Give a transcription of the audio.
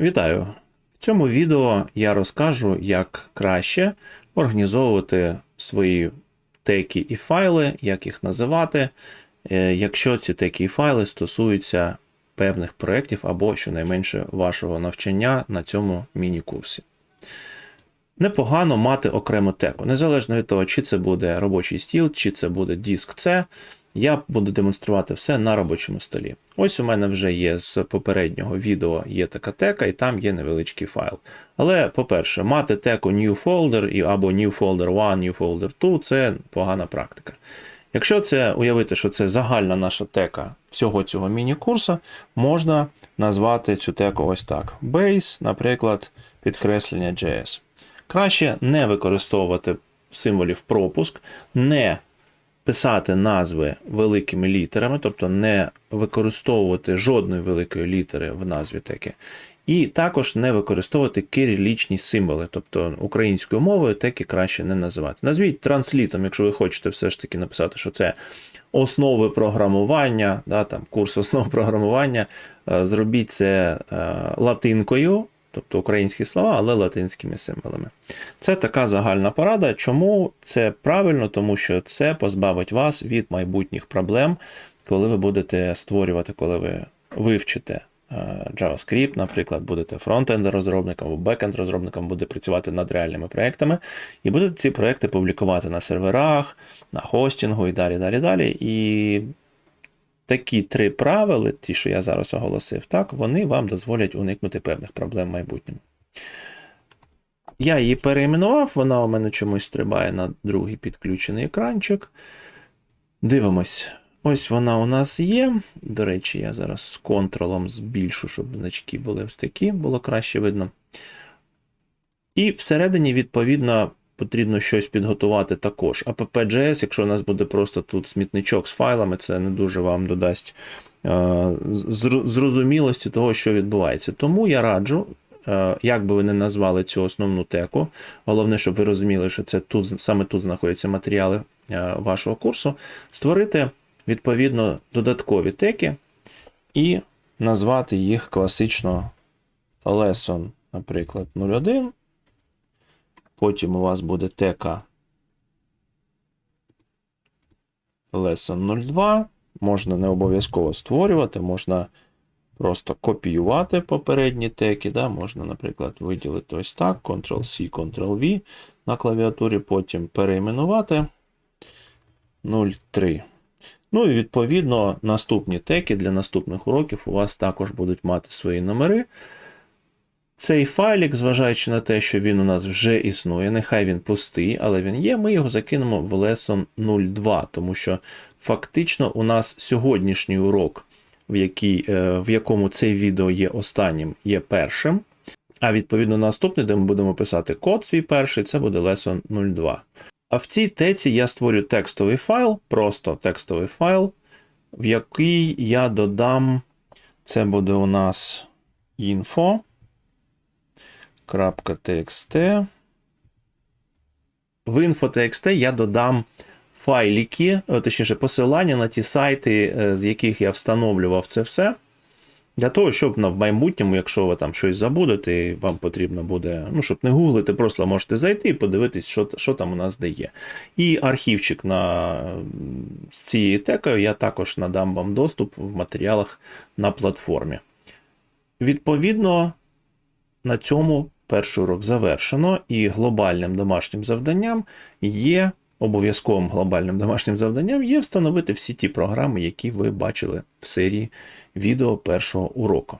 Вітаю! В цьому відео я розкажу, як краще організовувати свої теки і файли, як їх називати, е, якщо ці теки і файли стосуються певних проєктів або щонайменше вашого навчання на цьому міні-курсі. Непогано мати окрему теку, незалежно від того, чи це буде робочий стіл, чи це буде диск C, я буду демонструвати все на робочому столі. Ось у мене вже є з попереднього відео є така тека, і там є невеличкий файл. Але, по-перше, мати теку new folder або new folder 1, new folder 2 це погана практика. Якщо це уявити, що це загальна наша тека всього цього міні-курсу, можна назвати цю теку ось так: base, наприклад, підкреслення JS. Краще не використовувати символів пропуск, не писати назви великими літерами, тобто не використовувати жодної великої літери в назві теки. І також не використовувати кирилічні символи, тобто українською мовою теки краще не називати. Назвіть транслітом, якщо ви хочете все ж таки написати, що це основи програмування, да, там, курс основ програмування. е, Зробіть це е, латинкою, тобто українські слова, але латинськими символами. Це така загальна порада. Чому це правильно? Тому що це позбавить вас від майбутніх проблем, коли ви будете створювати, коли ви вивчите е, JavaScript, наприклад, будете фронтенд розробником або бекенд розробником, буде працювати над реальними проектами, і будете ці проекти публікувати на серверах, на хостингу і далі, далі, далі. І такі три правила, ті, що я зараз оголосив, так, вони вам дозволять уникнути певних проблем в майбутньому. Я її переіменував, вона у мене чомусь стрибає на другий підключений екранчик. Дивимось. Ось вона у нас є. До речі, я зараз з контролом збільшу, щоб значки були ось такі, було краще видно. І всередині, відповідно, потрібно щось підготувати також. app.js, якщо у нас буде просто тут смітничок з файлами, це не дуже вам додасть е, зрозумілості того, що відбувається. Тому я раджу, е, як би ви не назвали цю основну теку, головне, щоб ви розуміли, що це тут, саме тут знаходяться матеріали е, вашого курсу, створити відповідно додаткові теки і назвати їх класично lesson, наприклад, 01. Потім у вас буде тека lesson 02. Можна не обов'язково створювати, можна просто копіювати попередні теки. Да? Можна, наприклад, виділити ось так: Ctrl-C, Ctrl-V на клавіатурі, потім переіменувати 03. Ну і відповідно наступні теки для наступних уроків у вас також будуть мати свої номери. Цей файлік, зважаючи на те, що він у нас вже існує, нехай він пустий, але він є, ми його закинемо в lesson 02, тому що фактично у нас сьогоднішній урок, в, який, е, в якому це відео є останнім, є першим. А відповідно наступний, де ми будемо писати код свій перший, це буде lesson 02. А в цій теці я створю текстовий файл, просто текстовий файл, в який я додам, це буде у нас info. .txt. В info.txt я додам файлики, е, точніше, посилання на ті сайти, е, з яких я встановлював це все. Для того, щоб в майбутньому, якщо ви там щось забудете, і вам потрібно буде, ну, щоб не гуглити, просто можете зайти і подивитись, що, що там у нас де є. І архівчик на, з цією текою я також надам вам доступ в матеріалах на платформі. Відповідно, на цьому перший урок завершено, і глобальним домашнім завданням є обов'язковим глобальним домашнім завданням є встановити всі ті програми, які ви бачили в серії відео першого уроку.